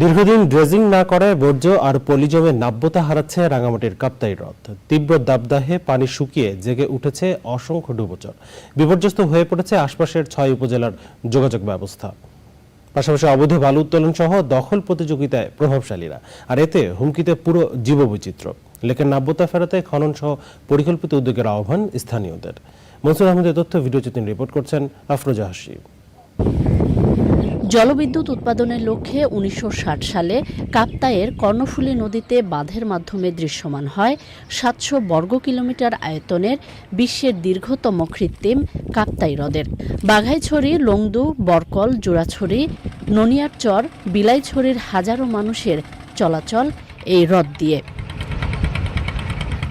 দীর্ঘদিন ড্রেজিং না করায় বর্জ্য আর পলিজমে নাব্যতা হারাচ্ছে রাঙামাটির কাপ্তাই হ্রদ। তীব্র দাবদাহে পানি শুকিয়ে জেগে উঠেছে অসংখ্য ডুবোচর। বিপর্যস্ত হয়ে পড়েছে আশপাশের ছয় উপজেলার যোগাযোগ ব্যবস্থা। পাশাপাশি অবৈধ বালু উত্তোলন সহ দখল প্রতিযোগিতায় প্রভাবশালীরা। আর এতে হুমকিতে পুরো জীববৈচিত্র্য। লেকের নাব্যতা ফেরাতে খনন সহ পরিকল্পিত উদ্যোগের আহ্বান স্থানীয়দের। মনসুর আহমেদের তথ্য, ভিডিও চিত্র রিপোর্ট করছেন আফরোজা হাসি জলবিদ্যুৎ উৎপাদনের লক্ষ্যে উনিশশো ষাট সালে কাপ্তাইয়ের কর্ণফুলী নদীতে বাঁধের মাধ্যমে দৃশ্যমান হয় সাতশো বর্গ কিলোমিটার আয়তনের বিশ্বের দীর্ঘতম কৃত্রিম কাপ্তাই হ্রদের। বাঘাইছড়ি, লংদু, বরকল, জোড়াছড়ি, ননিয়ারচর, বিলাইছড়ির হাজারো মানুষের চলাচল এই হ্রদ দিয়ে।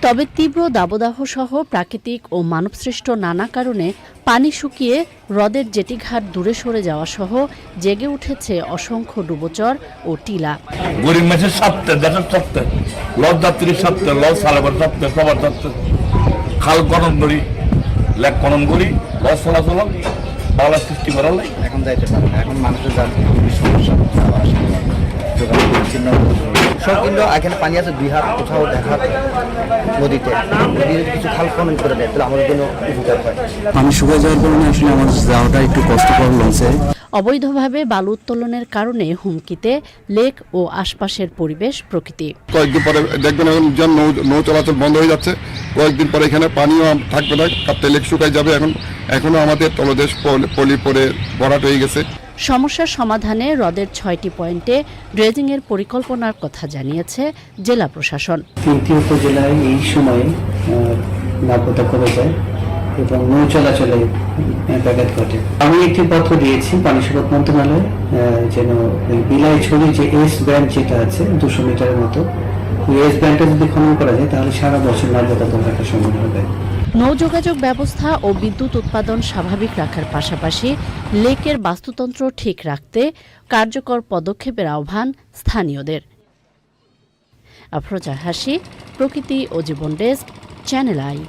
তবে তীব্র দাবদাহ সহ প্রাকৃতিক ও মানবসৃষ্ট নানা কারণে পানি শুকিয়ে হ্রদের জেটিঘাট দূরে সরে যাওয়া সহ জেগে উঠেছে অসংখ্য ডুবোচর ও টিলা। গরিব মেসের সপ্তাহে দেশের সপ্তাহে লজ যাত্রীর সপ্তাহে লজ সালাবার সপ্তাহে সবার সপ্তাহে খাল খনন করি লেক খনন করি লজ চলাচল বাংলা সৃষ্টি লাই এখন যাইতে পারে এখন মানুষের যার খুবই সমস্যা সব কিন্তু এখানে পানি আছে দুই হাত কোথাও দেখা নদীতে। যদি কিছু খাল খনন করে দেয় তাহলে আমাদের জন্য উপকার হয়। পানি শুকিয়ে যাওয়ার কারণে আসলে আমার যাওয়াটা একটু কষ্টকর লাগছে। অবৈধভাবে বালু উত্তোলনের কারণে হুমকিতে লেক ও আশপাশের পরিবেশ প্রকৃতি। কয়েকদিন পরে দেখবেন এখন যেন নৌ নৌ চলাচল বন্ধ হয়ে যাচ্ছে। কয়েকদিন পরে এখানে পানিও থাকবে না কাপ্তে লেক শুকাই যাবে এখন। এখনও আমাদের তলদেশ পল- পলি পরে ভরাট হয়ে গেছে। সমস্যার সমাধানে হ্রদের ছয়টি পয়েন্টে ড্রেজিংয়ের পরিকল্পনার কথা জানিয়েছে জেলা প্রশাসন। তিনটি উপজেলায় এই সময়ে নাব্যতা কমে যায় এবং নৌ চলাচলে ব্যাঘাত ঘটে। আমি একটি পত্র দিয়েছি পানি সম্পদ মন্ত্রণালয়ে যেন বিলাই ছড়ি যে এস ব্যান্ড যেটা আছে, দুশো মিটারের মতো এস ব্যান্ডটা যদি খনন করা যায়, তাহলে সারা বছর একটা হবে। নৌযোগাযোগ ব্যবস্থা ও বিদ্যুৎ উৎপাদন স্বাভাবিক রাখার পাশাপাশি লেকের বাস্তুতন্ত্র ঠিক রাখতে কার্যকর পদক্ষেপের আহ্বান স্থানীয়দের। আফরোজা হাসি, প্রকৃতি ও জীবন ডেস্ক, চ্যানেল আই।